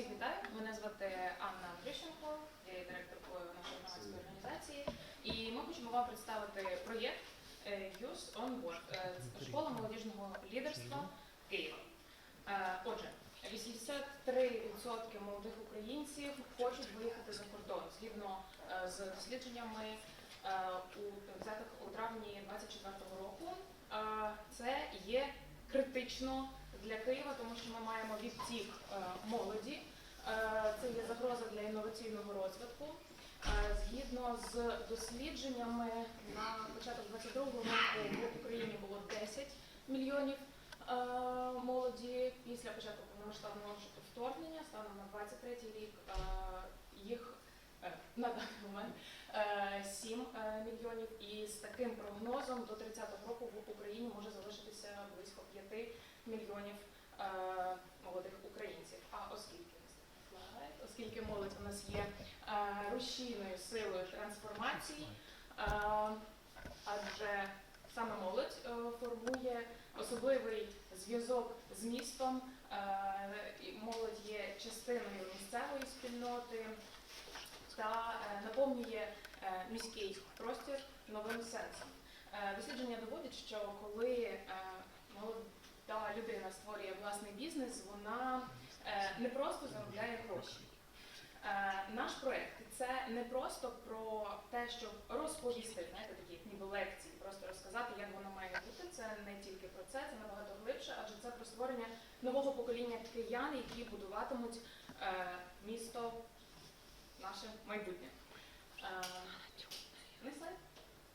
Всіх вітаю. Мене звати Анна Андрющенко, я є директоркою нашої громадської організації. І ми хочемо вам представити проєкт е, Youth on Board. Е, школа молодіжного лідерства Києва. Е, Отже, 83% молодих українців хочуть виїхати за кордон згідно з дослідженнями у взятих у травні 24 року. Це є критично для Києва, тому що ми маємо відтік молоді. Е, Це є загроза для інноваційного розвитку. Е, Згідно з дослідженнями на початок 22 року в Україні було 10 мільйонів е, молоді. Після початку повномасштабного вторгнення станом на 23 рік їх на даний момент е, 7 е, мільйонів. І з таким прогнозом до 30-го року в Україні може залишитися близько 5 мільйонів е, молодих українців. А оскільки слайд, оскільки молодь є е, рушійною силою трансформації, е, адже саме молодь е, формує особливий зв'язок з містом. Молодь є частиною місцевої спільноти та наповнює міський простір новим сенсом. Дослідження доводять, що коли молода людина створює власний бізнес, вона не просто заробляє гроші. Е, Наш проект це не просто про те, щоб розповісти, знаєте, такі ніби лекції, просто розказати, як воно має бути. Це не тільки про це, це набагато глибше, адже це про створення нового покоління киян, які будуватимуть е, місто, наше майбутнє. Е?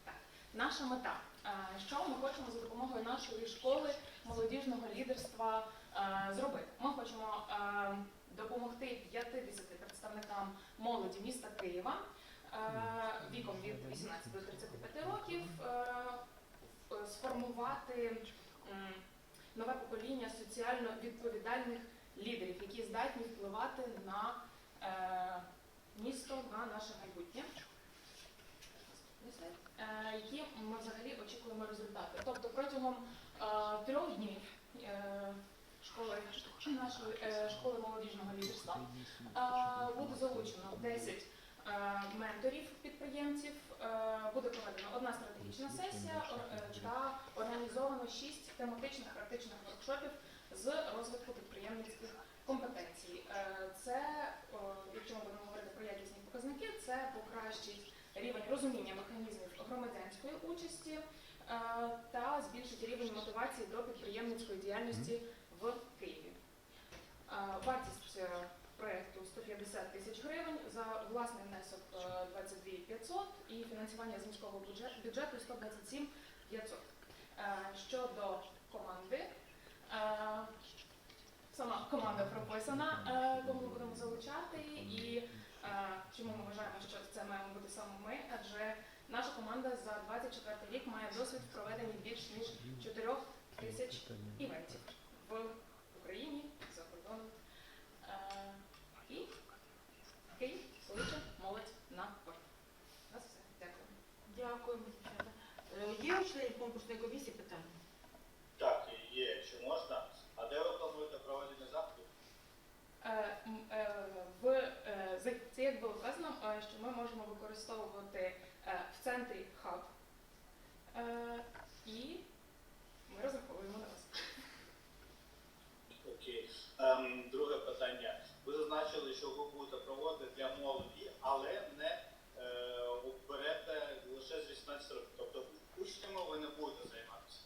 Так. Наша мета. Е, Що ми хочемо за допомогою нашої школи молодіжного лідерства е, зробити? Ми хочемо е, допомогти 50 представникам молоді міста Києва е, віком від 18 до 35 років е, е, сформувати нове покоління соціально відповідальних лідерів, які здатні впливати на місто, на наше майбутнє. Які ми взагалі очікуємо результати. Тобто протягом трьох днів школи нашої е, школи молодіжного лідерства е, буде залучено 10 е, менторів підприємців. Буде проведена одна стратегічна сесія та організовано 6 тематичних практичних воркшопів з розвитку підприємницьких компетенцій. Це, якщо ми будемо говорити про якісні показники, це покращить рівень розуміння механізмів громадянської участі та збільшить рівень мотивації до підприємницької діяльності Києві. Е, Вартість е, проекту 150 тисяч гривень, за власний внесок е, 22 500 і фінансування з міського бюджету 127 500. Е, Щодо команди, е, сама команда прописана, е, кому ми будемо залучати, і е, чому ми вважаємо, що це маємо бути саме ми, адже наша команда за 24 рік має досвід в проведенні більш ніж 4 тисяч івентів в Україні, за кордоном. Е, І Київ кличе молодь на борт. У нас все. Дякую. Дякуємо, дівчата. Е, Є у членів конкурсної комісії питання? Так, є, якщо можна. А де ви плануєте проведення заходів? Е, м, е, В е, за- це як було вказано, е, що ми можемо використовувати е, в центрі хаб. Е, І ми розраховуємо на вас. Окей. Ем, друге питання. Ви зазначили, що ви будете проводити для молоді, але не е, берете лише з 18 років. Тобто учнями ви не будете займатися.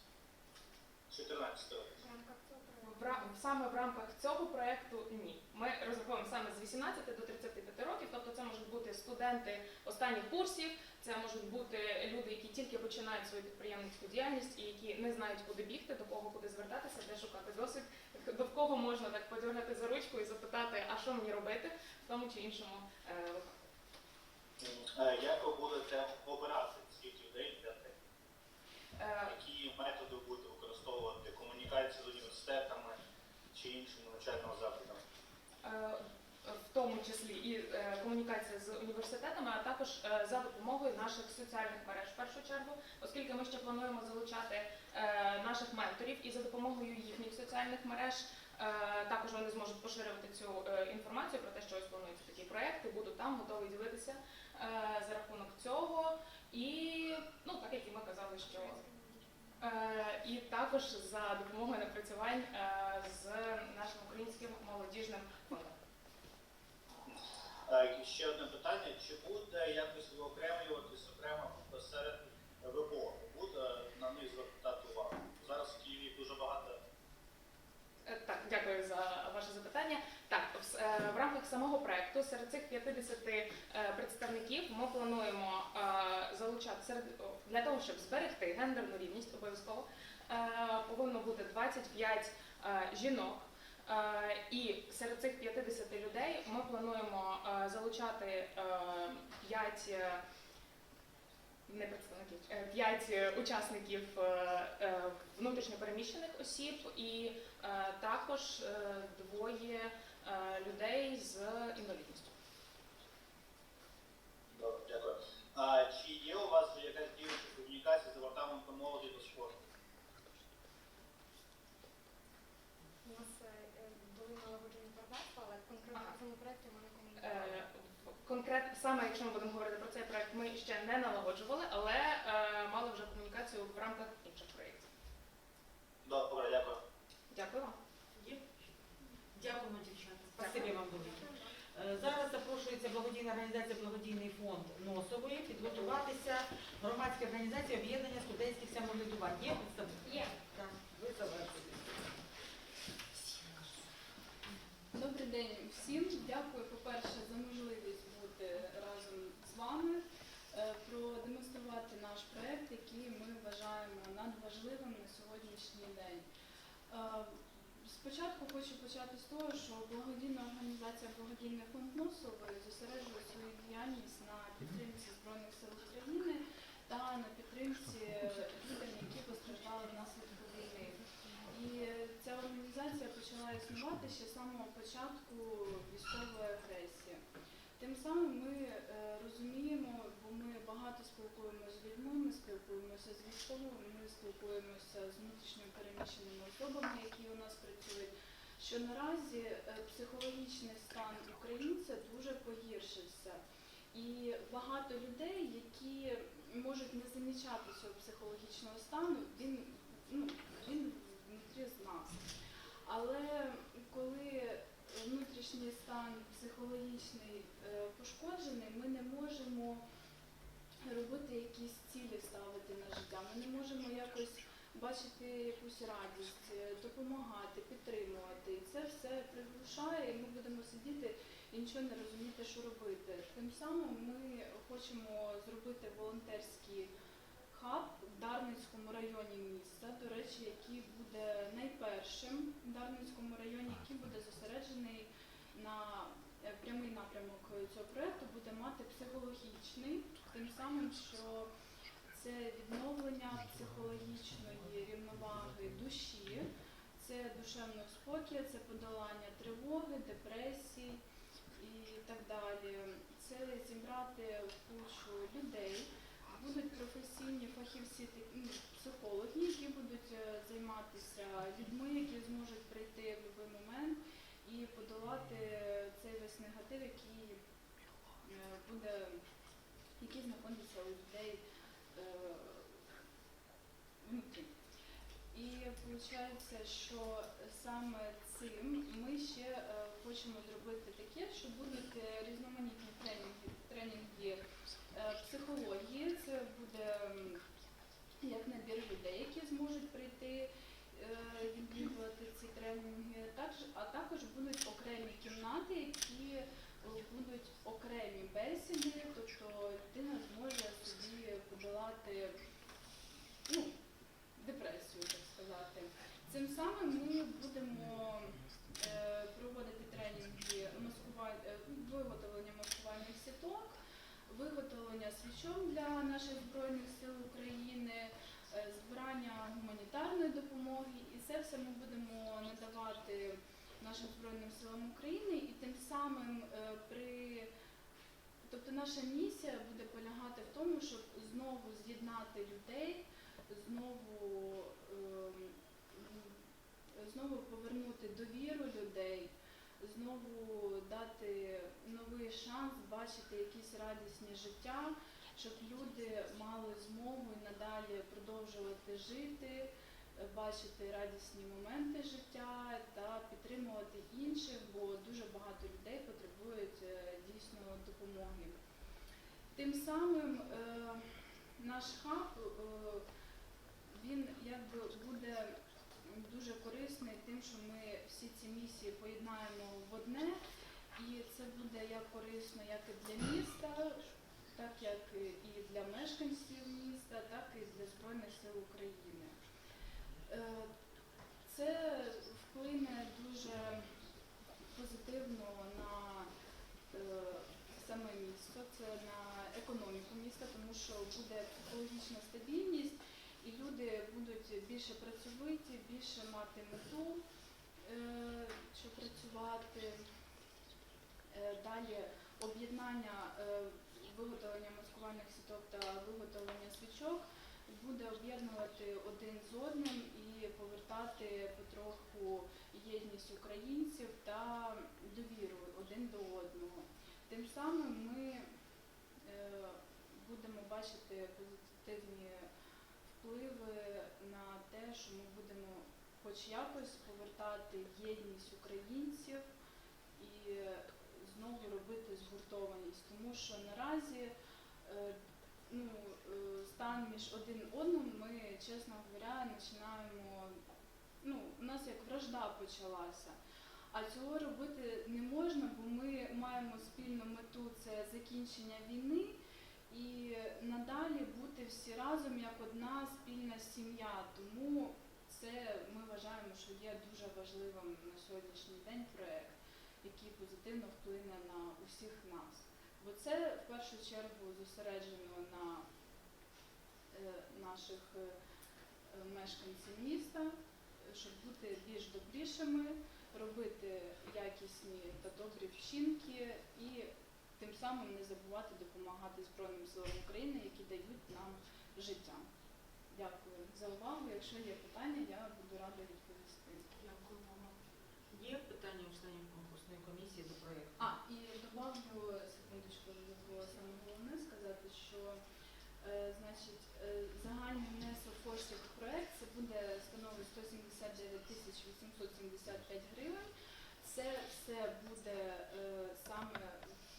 З 14 років. В ра- саме в рамках цього проекту ні. Ми розраховуємо саме з 18 до 35 років, тобто це можуть бути студенти останніх курсів, це можуть бути люди, які тільки починають свою підприємницьку діяльність і які не знають, куди бігти, до кого куди звертатися, де шукати досвід, до кого можна так подергати за ручку і запитати, а що мені робити в тому чи іншому е, випадку. Е, як ви будете обирати цих людей для тих? Е, Які методи ви будете використовувати? Комунікація з університетами чи іншими навчальними закладами? е, в тому числі і е, комунікація з університетами, а також е, за допомогою наших соціальних мереж в першу чергу, оскільки ми ще плануємо залучати е, наших менторів і за допомогою їхніх соціальних мереж Е, Також вони зможуть поширювати цю інформацію про те, що ось плануються такі проекти, будуть там готові ділитися за рахунок цього. І ну так як і ми казали, що і також за допомогою напрацювань з нашим українським молодіжним фондом. Е, і Ще одне питання: чи буде якось виокремлюватись окремо серед ВПО? Буде на них звертати увагу? Зараз в Києві дуже багато Е, Так, дякую за ваше запитання. Так, в, е, рамках самого проекту серед цих 50 е, представників ми плануємо залучати серед для того, щоб зберегти гендерну рівність, обов'язково повинно бути 25 е, жінок. Е, І серед цих 50 людей ми плануємо е, залучати 5 не представників, 5 учасників е, е, внутрішньопереміщених осіб і е, також е, двоє е, людей з інвалідністю. Добре, дякую. А чи є у вас якась діюча комунікація з департаментом молоді та спорту? У нас е, були налагоджені партнерства, але конкретно Ага. в цьому проєкті ми не Е, комунікували. Конкретно саме, якщо ми будемо говорити про цей проект, ми ще не налагоджували, але е, мали вже комунікацію в рамках інших проєктів. Добре, дякую. Дякую вам. Є? Дякуємо, дівчата. Спасибі вам велике. Е, Зараз запрошується благодійна організація Благодійний фонд Носової підготуватися громадські організації об'єднання студентських самоврядувань. Є представник? Є. Так, ви завершуєте. Добрий день всім. Дякую, по-перше, за можливість бути разом з вами, е, продемонструвати наш проект, який ми вважаємо надважливим на сьогоднішній день. Е, Спочатку хочу почати з того, що благодійна організація Благодійний фонд Носової зосереджує свою діяльність на підтримці Збройних сил України та на підтримці людей, які постраждали внаслідок війни. І ця організація почала існувати ще з самого початку військової агресії. Тим самим ми е, розуміємо, бо ми багато спілкуємося з людьми, ми спілкуємося з військовими, ми спілкуємося з внутрішньо переміщеними особами, які у нас працюють. Що наразі е, психологічний стан українця дуже погіршився. І багато людей, які можуть не замічати цього психологічного стану, він, ну, він внутрі з нас. Але коли внутрішній стан психологічний е, пошкоджений, ми не можемо робити якісь цілі ставити на життя. Ми не можемо якось бачити якусь радість, е, допомагати, підтримувати. І це все приглушає, і ми будемо сидіти і нічого не розуміти, що робити. Тим самим ми хочемо зробити волонтерський хаб в Дарницькому районі міста, до речі, який буде найпершим в Дарницькому районі, який буде зосереджений на прямий напрямок цього проекту, буде мати психологічний, тим самим, що це відновлення психологічної рівноваги душі, це душевного спокою, це подолання тривоги, депресій і так далі. Це зібрати кучу людей. Будуть професійні фахівці, ну, психологи, які будуть е, займатися людьми, які зможуть прийти в будь-який момент і подолати цей весь негатив, який е, буде, який знаходиться у людей е, внутрі. І виходить, що саме цим ми ще е, хочемо зробити таке, що будуть різноманітні тренінги, тренінги психології. Це буде як набір людей, які зможуть прийти е, відвідувати ці тренінги. Також, а також будуть окремі кімнати, які е, будуть окремі бесіди, тобто людина зможе собі подолати ну, депресію, так сказати. Цим самим ми будемо е, проводити тренінги е, виготовлення маскувальних сіток, виготовлення свічок для наших Збройних сил України, е, збирання гуманітарної допомоги. І це все ми будемо надавати нашим Збройним силам України і тим самим е, при Тобто наша місія буде полягати в тому, щоб знову з'єднати людей, знову ем, знову повернути довіру людей, знову дати новий шанс бачити якісь радісні життя, щоб люди мали змогу і надалі продовжувати жити, е, бачити радісні моменти життя та підтримувати інших, бо дуже багато людей потребують е, дійсно допомоги. Тим самим е, наш хаб він якби буде дуже корисний тим, що ми всі ці місії поєднаємо в одне, і це буде як корисно як і для міста, так як і для мешканців міста, так і для Збройних сил України. Е, Це вплине дуже позитивно на е, саме місто, це на економіку міста, тому що буде психологічна стабільність, і люди будуть більше працьовиті, більше мати мету, щоб працювати. Е, Далі об'єднання виготовлення маскувальних сіток та виготовлення свічок буде об'єднувати один з одним і повертати потроху єдність українців та довіру один до одного. Тим самим ми е, будемо бачити позитивні впливи на те, що ми будемо хоч якось повертати єдність українців і знову робити згуртованість, тому що наразі е, ну, е, стан між один одним ми, чесно говоря, починаємо. Ну, у нас як вражда почалася. А цього робити не можна, бо ми маємо спільну мету це закінчення війни і надалі бути всі разом як одна спільна сім'я. Тому це ми вважаємо, що є дуже важливим на сьогоднішній день проект, який позитивно вплине на усіх нас. Бо це в першу чергу зосереджено на е, наших е, мешканців міста, щоб бути більш добрішими, робити якісні та добрі вчинки і тим самим не забувати допомагати Збройним силам України, які дають нам життя. Дякую за увагу. Якщо є питання, я буду рада відповісти. Дякуємо вам. Є питання у членів конкурсної комісії до проєкту? А, і добавлю секундочку, забула саме головне сказати, що е, значить, е, загальний внесок коштів в проект це буде становить 179 тисяч 875 гривень. Це все буде е, саме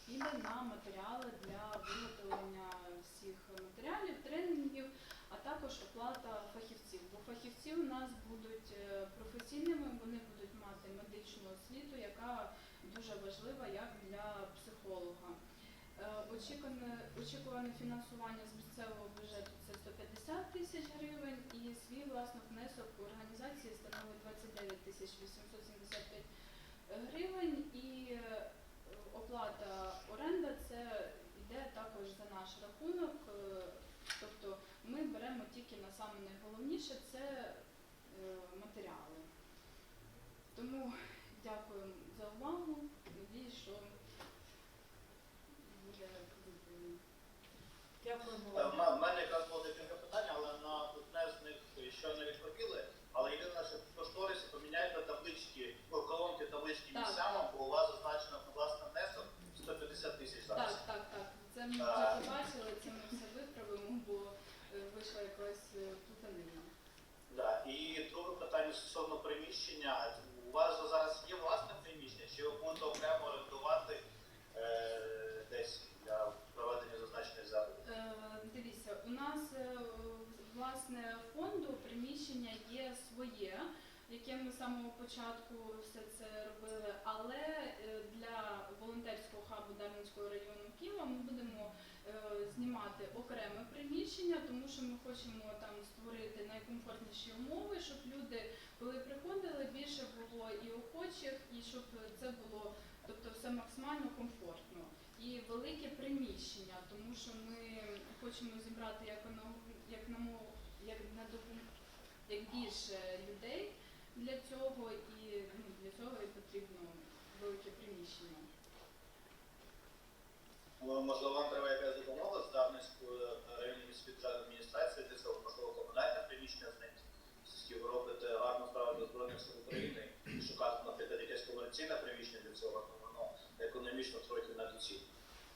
піде на матеріали для виготовлення всіх матеріалів, тренінгів, а також оплата фахівців. Бо фахівці у нас будуть е, професійними, вони будуть мати медичну освіту, яка дуже важлива як для психолога. Е, Очікуване, фінансування з місцевого бюджету це 150 тисяч гривень і свій власний внесок у організації становить 29 тисяч 875 гривень і е, оплата оренда це йде також за наш рахунок. е, Тобто ми беремо тільки на саме найголовніше це матеріали. Тому дякую за увагу. Надіюсь, що буде позитивно. Дякуємо Е, вам. ма- В мене якраз було декілька питань, але на одне з них ще не відповіли. Але єдине, що в кошторисі поміняйте таблички, колонки таблички Так. місцями, бо у вас зазначено власне внесок 150 тисяч зараз. Так, так, так. Це ми вже Так. побачили, це ми все виправимо, бо е, вийшла якась е, плутанина. Да. І друге питання стосовно приміщення. У вас зараз є власне приміщення, чи ви будете окремо орендувати е, десь для проведення зазначених заходів? Е, Дивіться, у нас е, власне фонду приміщення є своє, яке ми самого початку все це робили. Але е, для волонтерського хабу Дарницького району Києва ми будемо е, знімати окреме приміщення, тому що ми хочемо там створити найкомфортніші умови, щоб люди, коли приходили, більше було і охочих, і щоб це було, тобто все максимально комфортно і велике приміщення, тому що ми хочемо зібрати як на як на як на допом- як більше людей для цього, і ну, для цього і потрібно велике приміщення. Ну, Можливо, вам треба якась допомога з Дарницькою районною міської державної адміністрації для цього, можливо, комунальне приміщення знайти. Ви робите гарну справу до Збройних сил України і шукати, наприклад, якесь комерційне приміщення для цього, воно економічно трохи недоцільно.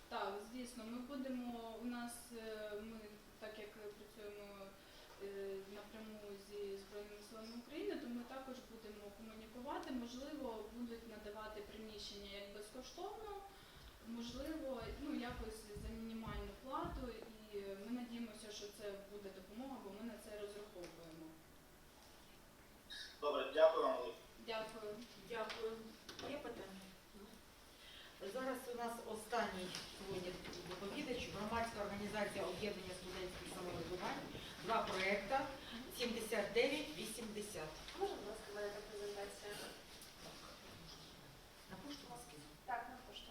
Так, звісно, ми будемо у нас, е, ми так як працюємо е, напряму зі Збройними силами України, то ми також будемо комунікувати. Можливо, будуть надавати приміщення як безкоштовно, можливо, ну якось за мінімальну плату. І ми надіємося, що це буде допомога, бо ми на це розраховуємо. Добре, дякую вам. Дякую. Дякую. Є питання? Зараз у нас останній сьогодні доповідач, громадська організація об'єднання студентських самоврядувань, два проекти 79-80. Можна, будь ласка, в мене така презентація? На пошту вас кину. Так, на пошту.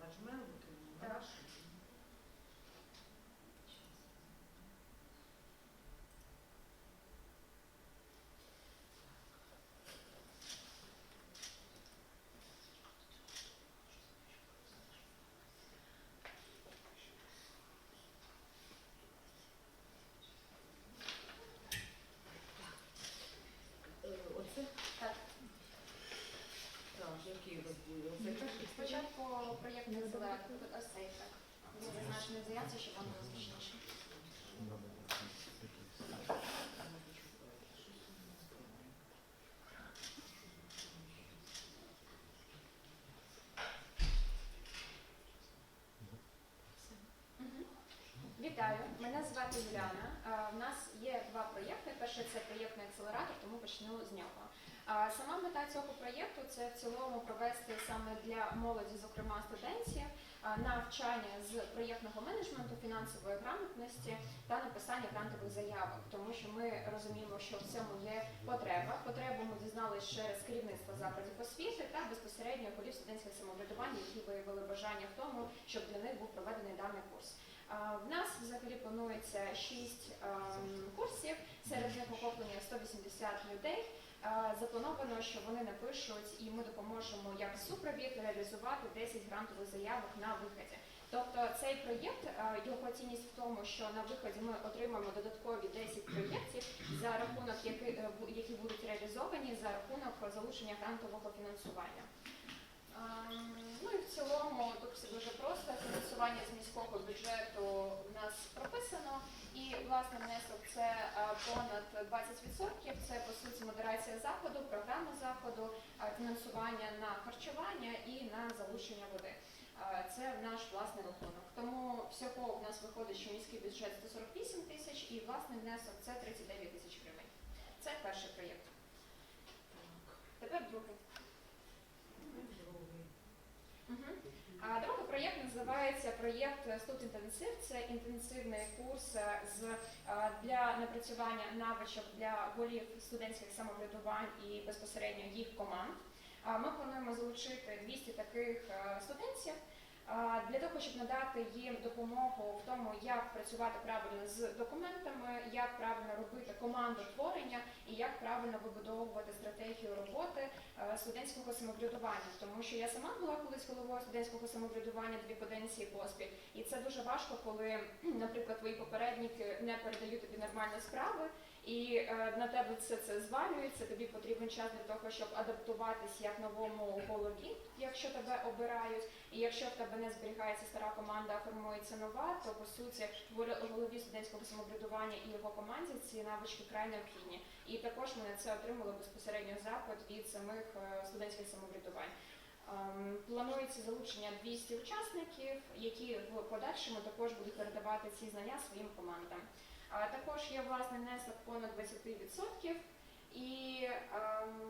Ваш мейл викинув? Так. Ваш? Е, Оце? Так. Так, який у вас буде? Оце перший? Спочатку проєкт не зелений, ось цей так. Він зазначений в заявці, щоб вам було зручніше. Мгм. Вітаю, мене звати Юліана. Е, У нас є два проєкти. Перший це проєктний акселератор, тому почну з нього. А Сама мета цього проєкту це в цілому провести саме для молоді, зокрема студентів, навчання з проєктного менеджменту, фінансової грамотності та написання грантових заявок, тому що ми розуміємо, що в цьому є потреба. Потребу ми дізналися через керівництво закладів освіти та безпосередньо голів студентських самоврядувань, які виявили бажання в тому, щоб для них був проведений даний курс. В нас взагалі планується шість ем, курсів, серед них охоплення 180 людей. Заплановано, що вони напишуть, і ми допоможемо як супровід реалізувати 10 грантових заявок на виході. Тобто цей проєкт, його цінність в тому, що на виході ми отримаємо додаткові 10 проєктів, за рахунок які, е, які будуть реалізовані за рахунок залучення грантового фінансування. Ем, Ну і в цілому тут все дуже просто. Фінансування з міського бюджету в нас прописано. І власне внесок це е, понад 20%. Це по суті модерація заходу, програма заходу, е, фінансування на харчування і на залучення води. Е, Це наш власний рахунок. Тому всього в нас виходить, що міський бюджет 148 тисяч і власний внесок це 39 тисяч гривень. Це перший проєкт. Тепер другий. А другий проєкт називається проєкт Студінтенсив. Це інтенсивний курс з для напрацювання навичок для голів студентських самоврядувань і безпосередньо їх команд. А Ми плануємо залучити 200 таких е, студентів для того, щоб надати їм допомогу в тому, як працювати правильно з документами, як правильно робити командотворення і як правильно вибудовувати стратегію роботи е, студентського самоврядування. Тому що я сама була колись головою студентського самоврядування дві каденції поспіль, і це дуже важко, коли, наприклад, твої попередники не передають тобі нормальні справи. І е, на тебе все це звалюється. Тобі потрібен час для того, щоб адаптуватись як новому голові, якщо тебе обирають. І якщо в тебе не зберігається стара команда, а формується нова, то по суті волі- голові студентського самоврядування і його команді ці навички край необхідні. І також ми на це отримали безпосередньо запит від самих е, студентських самоврядувань. Ем, Планується залучення 200 учасників, які в подальшому також будуть передавати ці знання своїм командам. А також є власний внесок понад 20%. І ем,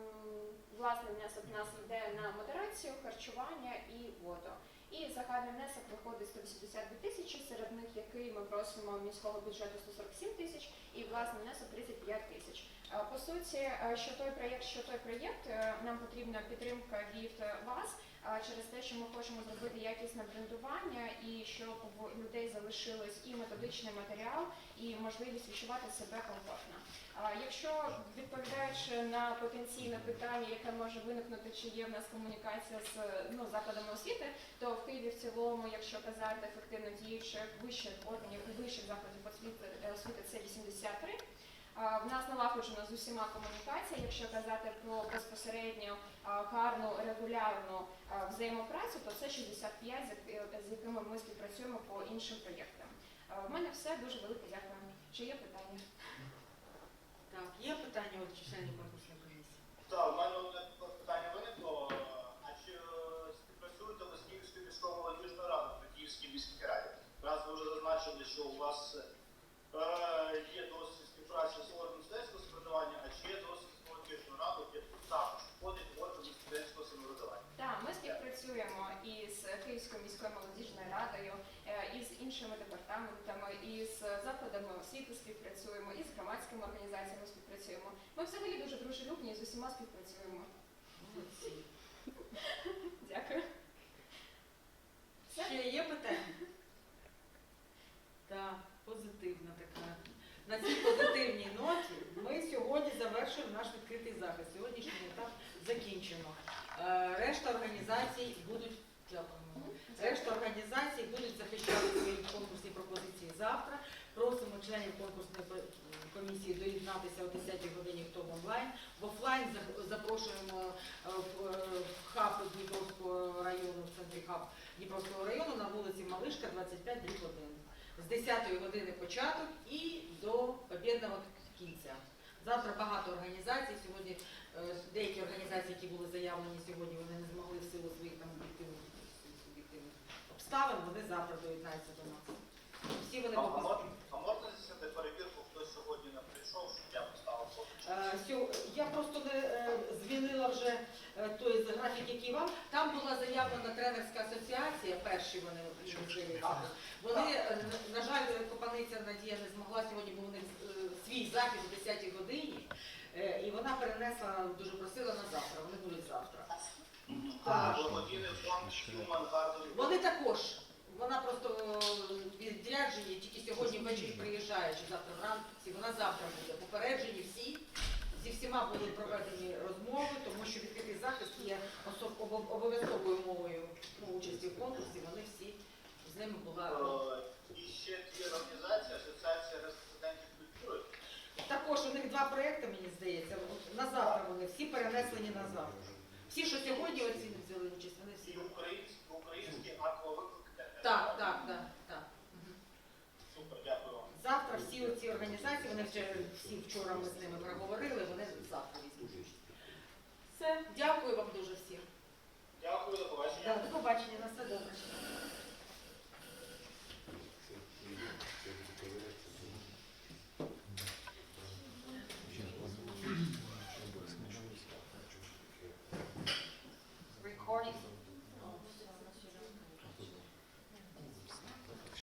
власний внесок в нас йде на модерацію, харчування і воду. І загальний внесок виходить 182 тисячі, серед них який ми просимо міського бюджету 147 тисяч і власний внесок 35 тисяч. Е, По суті, е, що той проєкт, що той проєкт, е, нам потрібна підтримка від вас. Через те, що ми хочемо зробити якісне брендування і щоб в людей залишилось і методичний матеріал, і можливість відчувати себе комфортно. Якщо відповідаючи на потенційне питання, яке може виникнути, чи є в нас комунікація з ну, закладами освіти, то в Києві в цілому, якщо казати ефективно діючих вищих органів вищих закладів освіти, е, освіти це 83. В нас налагоджена з усіма комунікація. Якщо казати про безпосередньо гарну регулярну взаємопрацю, то це 65, з якими ми співпрацюємо по іншим проєктам. В мене все дуже велике дякую. Чи є питання? Так, є питання от членів конкурсної комісії? Так, у мене одне питання виникло. А чи е, співпрацюєте ви з Київською міською молодіжною радою при Київській міській раді? Раз ви вже зазначили, що у вас е, є досвід співпраці з органом студентського самоврядування, а чи є досвід з молодіжною радою, яку також входить в орган студентського самоврядування? Так, ми співпрацюємо із Київською міською молодіжною радою, е, і з іншими департаментами, і з закладами освіти співпрацюємо, і з громадськими організаціями співпрацюємо. Ми взагалі дуже дружелюбні і з усіма співпрацюємо. Молодці. Дякую. Ще є питання? Так, наш відкритий захист. Сьогоднішній етап закінчено. Е, Решта організацій будуть дякуємо. Решта організацій будуть захищати свої конкурсні пропозиції завтра. Просимо членів конкурсної комісії доєднатися о 10 годині, хто в онлайн. В офлайн запрошуємо е, в е, хаб Дніпровського району, в центрі хаб Дніпровського району на вулиці Малишка, 25 дріб 1. З 10 години початок і до побєдного кінця. Завтра багато організацій. Сьогодні е, деякі організації, які були заявлені сьогодні, вони не змогли в силу своїх там об'єктивних обставин, вони завтра доєднаються до нас. Всі вони А, а, а можна здійснити перевірку, хто сьогодні не прийшов, щоб я поставив фото? Е, Я просто не е, змінила вже той графік, який вам. Там була заявлена тренерська асоціація, перші вони. Вони, на- жаль, Копаниця Надія не змогла сьогодні, бо е, свій захід о 10 годині, е, і вона перенесла, дуже просила на завтра. Вони будуть завтра. А Вони також. Вона просто е, відряджені, тільки сьогодні ввечері приїжджає, чи завтра вранці. Вона завтра буде. Попереджені всі. Зі всіма були проведені розмови, тому що відкритий захист є обов'язковою мовою участі в конкурсі. Вони всі з ними була. проекти, мені здається, от на завтра вони всі перенесені на завтра. Всі, що сьогодні оцінки взяли участь, вони всі. Українські Так, так, так, так. Супер, дякую вам. Завтра всі ці організації, вони вже всі вчора ми з ними проговорили, вони завтра візьмуть участь. Все, дякую вам дуже всім. Дякую, до побачення. Так, До побачення, на все добре.